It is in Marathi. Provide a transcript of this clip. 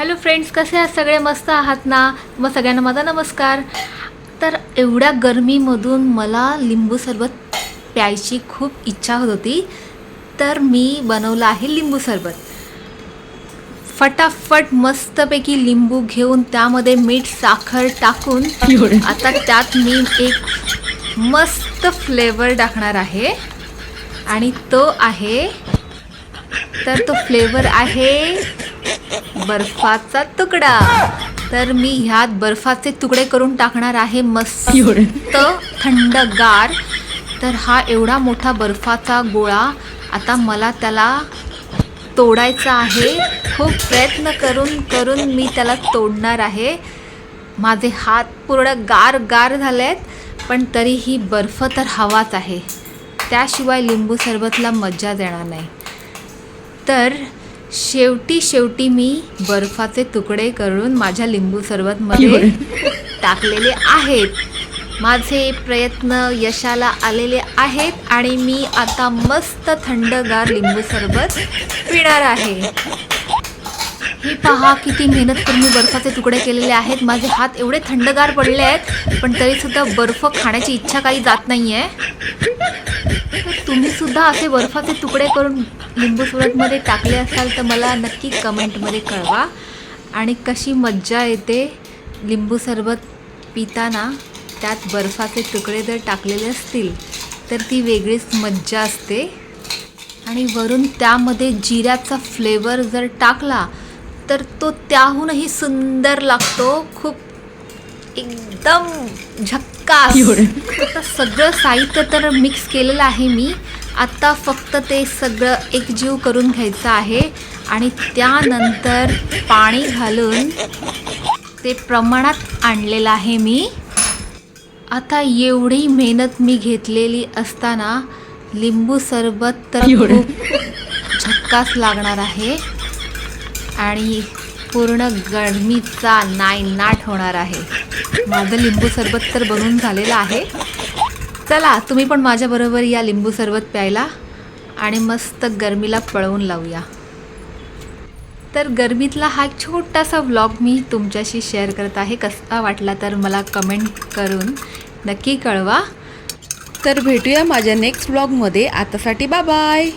हॅलो फ्रेंड्स कसे आहात? सगळे मस्त आहात ना? मग सगळ्यांना माझा नमस्कार. तर एवढ्या गरमीमधून मला लिंबू सरबत प्यायची खूप इच्छा होत होती. तर मी बनवलं आहे लिंबू सरबत. फटाफट मस्तपैकी लिंबू घेऊन त्यामध्ये मीठ साखर टाकून आता त्यात मी एक मस्त फ्लेवर टाकणार आहे. आणि तो आहे तर तो फ्लेवर आहे बर्फाचा तुकडा. तर मी ह्यात बर्फाचे तुकडे करून टाकणार आहे मस्त थंडगार. तर हा एवढा मोठा बर्फाचा गोळा आता मला त्याला तोडायचा आहे. खूप प्रयत्न करून करून मी त्याला तोडणार आहे. माझे हात पूर्ण गार गार झाले आहेत पण तरीही बर्फ तर हवाच आहे. त्याशिवाय लिंबू सरबतला मज्जा देणार नाही. तर शेवटी शेवटी मी बर्फाचे तुकडे करून माझ्या लिंबू सरबतमध्ये टाकलेले आहेत. माझे प्रयत्न यशाला आलेले आहेत आणि मी आता मस्त थंडगार लिंबू सरबत पिणार आहे. हे पहा किती मेहनत करून मी बर्फाचे तुकडे केलेले आहेत. माझे हात एवढे थंडगार पडले आहेत पण तरीसुद्धा बर्फ खाण्याची इच्छा काही जात नाही आहे तुम्ही सुद्धा असे बर्फाचे तुकडे करून लिंबू सरबतमध्ये टाकले असाल तर मला नक्की कमेंटमध्ये कळवा. आणि कशी मज्जा येते लिंबू सरबत पिताना. त्यात बर्फाचे तुकडे जर टाकलेले असतील तर ती वेगळीच मज्जा असते. आणि वरून त्यामध्ये जिऱ्याचा फ्लेवर जर टाकला तर तो त्याहूनही सुंदर लागतो. खूप एकदम झक्कास आता सगळं साहित्य तर मिक्स केलेलं आहे मी. आता फक्त ते सगळं एकजीव करून घ्यायचं आहे. आणि त्यानंतर पाणी घालून ते प्रमाणात आणलेलं आहे मी. आता एवढी मेहनत मी घेतलेली असताना लिंबू सरबत तर खूप झक्कास लागणार आहे. आणि पूर्ण गरमीचा नायनाट होणार आहे. माझं लिंबू सरबत तर बनून झालेलं आहे. चला तुम्ही पण माझ्याबरोबर या लिंबू सरबत प्यायला आणि मस्त गरमीला पळवून लावूया. तर गरमीतला हा एक छोटासा व्लॉग मी तुमच्याशी शेअर करत आहे. कसा वाटला तर मला कमेंट करून नक्की कळवा. तर भेटूया माझ्या नेक्स्ट ब्लॉगमध्ये आतासाठी बाय बाय